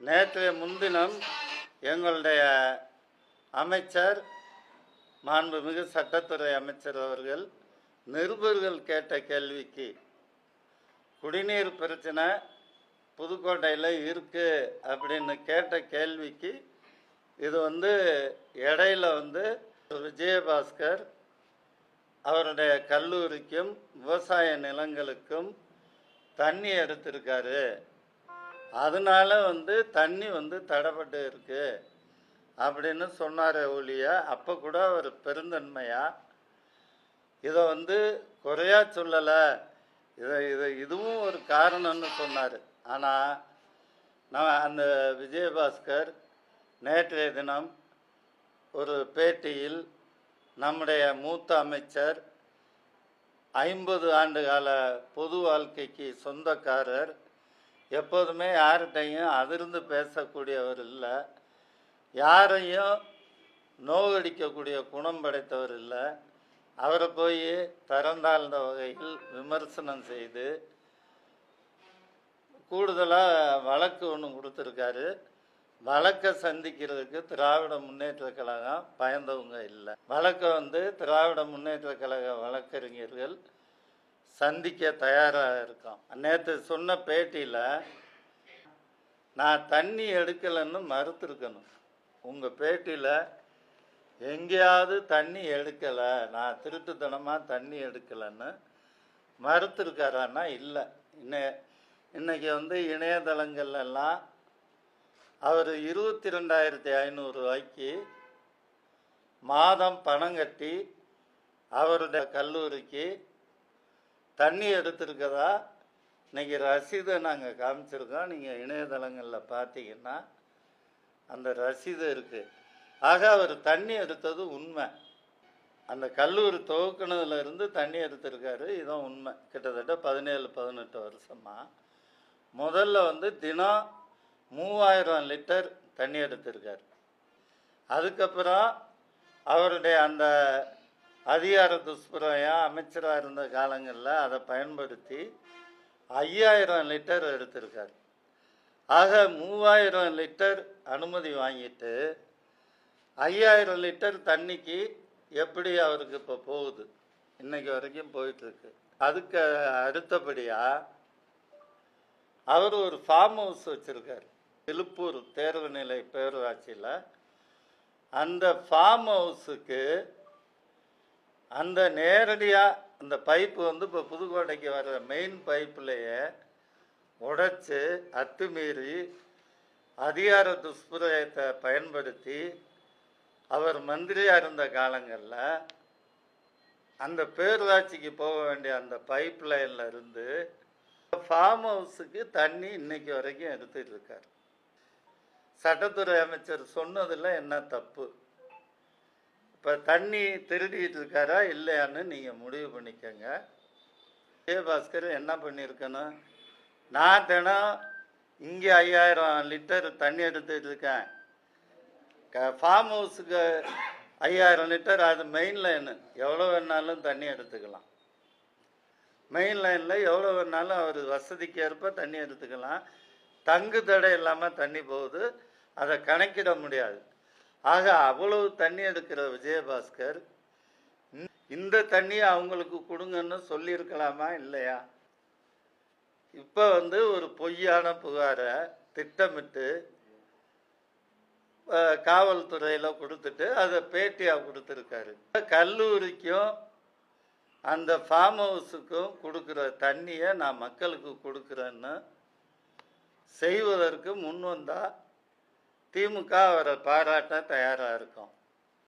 நேற்றைய முன்தினம் எங்களுடைய அமைச்சர் மாண்புமிகு சட்டத்துறை அமைச்சர் அவர்கள் நிருபர்கள் கேட்ட கேள்விக்கு குடிநீர் பிரச்சனை புதுக்கோட்டையில் இருக்குது அப்படின்னு கேட்ட கேள்விக்கு இது வந்து இடையில வந்து விஜயபாஸ்கர் அவருடைய கல்லூரிக்கும் விவசாய நிலங்களுக்கும் தண்ணி எடுத்திருக்காரு. அதனால வந்து தண்ணி வந்து தடைப்பட்டு இருக்கு. அப்படின்னு சொன்னார் ஒழிய அப்போ கூட அவர் பெருந்தன்மையாக இதை வந்து குறையா சொல்லலை. இதை இதை இதுவும் ஒரு காரணம்னு சொன்னார். ஆனால் நான் அந்த விஜயபாஸ்கர் நேற்றைய தினம் ஒரு பேட்டியில் நம்முடைய மூத்த அமைச்சர் ஐம்பது ஆண்டு கால பொது வாழ்க்கைக்கு சொந்தக்காரர் எப்போதுமே யார்கிட்டையும் அதிர்ந்து பேசக்கூடியவர் இல்லை. யாரையும் நோவடிக்கக்கூடிய குணம் படைத்தவர் இல்லை. அவரை போய் தரந்தாழ்ந்த வகையில் விமர்சனம் செய்து கூடுதலாக வழக்கு ஒன்று கொடுத்துருக்காரு. வழக்கை சந்திக்கிறதுக்கு திராவிட முன்னேற்ற கழகம் பயந்தவங்க இல்லை. வழக்கை வந்து திராவிட முன்னேற்ற கழக வழக்கறிஞர்கள் சந்திக்க தயாராக இருக்கோம். நேற்று சொன்ன பேட்டியில் நான் தண்ணி எடுக்கலைன்னு மறுத்துருக்கணும். உங்கள் பேட்டியில் எங்கேயாவது தண்ணி எடுக்கலை. நான் திருட்டுத்தனமாக தண்ணி எடுக்கலைன்னு மறுத்துருக்காரான்னா இல்லை. இன்ன இன்னைக்கு வந்து இணையதளங்கள்லாம் அவர் இருபத்தி ரெண்டாயிரத்தி ஐநூறு ரூபாய்க்கு மாதம் பணம் கட்டி அவருடைய கல்லூரிக்கு தண்ணி எடுத்திருக்கதா? இன்றைக்கி ரசீதை நாங்கள் காமிச்சிருக்கோம். நீங்கள் இணையதளங்களில் பார்த்தீங்கன்னா அந்த ரசீது இருக்குது ஆக அவர் தண்ணி எடுத்தது உண்மை. அந்த கல்லூரி துவக்கினதுலேருந்து தண்ணி எடுத்திருக்காரு. இதுதான் உண்மை. கிட்டத்தட்ட பதினேழு பதினெட்டு வருஷமாக முதல்ல வந்து தினம் மூவாயிரம் லிட்டர் தண்ணி எடுத்திருக்காரு. அதுக்கப்புறம் அவருடைய அந்த அதிகார துஷ்பிரயம் அமைச்சராக இருந்த காலங்களில் அதை பயன்படுத்தி ஐயாயிரம் லிட்டர் எடுத்திருக்காரு. ஆக மூவாயிரம் லிட்டர் அனுமதி வாங்கிட்டு ஐயாயிரம் லிட்டர் தண்ணிக்கு எப்படி அவருக்கு இப்போ போகுது? இன்னைக்கு வரைக்கும் போயிட்டுருக்கு அதுக்கு அடுத்தபடியாக அவர் ஒரு ஃபார்ம் ஹவுஸ் வச்சுருக்காரு. திருப்பூர் தேர்வு நிலை பேரூராட்சியில். அந்த ஃபார்ம் ஹவுஸுக்கு அந்த நேரடியாக அந்த பைப்பு வந்து இப்போ புதுக்கோட்டைக்கு வர்ற மெயின் பைப்புலேயே உடைச்சி அத்துமீறி அதிகார துஷ்பிரயத்தை பயன்படுத்தி அவர் மந்திரியாக இருந்த காலங்களில் அந்த பேரூராட்சிக்கு போக வேண்டிய அந்த பைப் லைனில் இருந்து ஃபார்ம் ஹவுஸுக்கு தண்ணி இன்னைக்கு வரைக்கும் எடுத்துகிட்டு இருக்கார். சட்டத்துறை அமைச்சர் சொன்னதில் என்ன தப்பு? இப்போ தண்ணி திருடிட்டு இருக்காரா இல்லையான்னு நீங்கள் முடிவு பண்ணிக்கோங்க. விஜயபாஸ்கர் என்ன பண்ணியிருக்கணும் நான் தினம் இங்கே ஐயாயிரம் லிட்டர் தண்ணி எடுத்துகிட்டு இருக்கேன். க ஃபார்ம் ஹவுஸுக்கு ஐயாயிரம் லிட்டர் அது மெயின் லைனு எவ்வளோ வேணாலும் தண்ணி எடுத்துக்கலாம். மெயின் லைனில் எவ்வளோ வேணாலும் அவர் வசதிக்கு ஏற்ப தண்ணி எடுத்துக்கலாம். தங்கு தடை இல்லாமல் தண்ணி போகுது. அதை கணக்கிட முடியாது. ஆக அவ்வளவு தண்ணி எடுக்கிற விஜயபாஸ்கர் இந்த- இந்த தண்ணியை அவங்களுக்கு கொடுங்கன்னு சொல்லியிருக்கலாமா இல்லையா? இப்போ வந்து ஒரு பொய்யான புகாரை திட்டமிட்டு காவல்துறையில் கொடுத்துட்டு அதை பேட்டியாக கொடுத்துருக்காரு. கல்லூரிக்கும் அந்த ஃபார்ம் ஹவுஸுக்கும் கொடுக்குற தண்ணியை நான் மக்களுக்கு கொடுக்குறேன்னு செய்வதற்கு முன் வந்தால் திமுக அவரை பாராட்ட தயாராக இருக்கும்.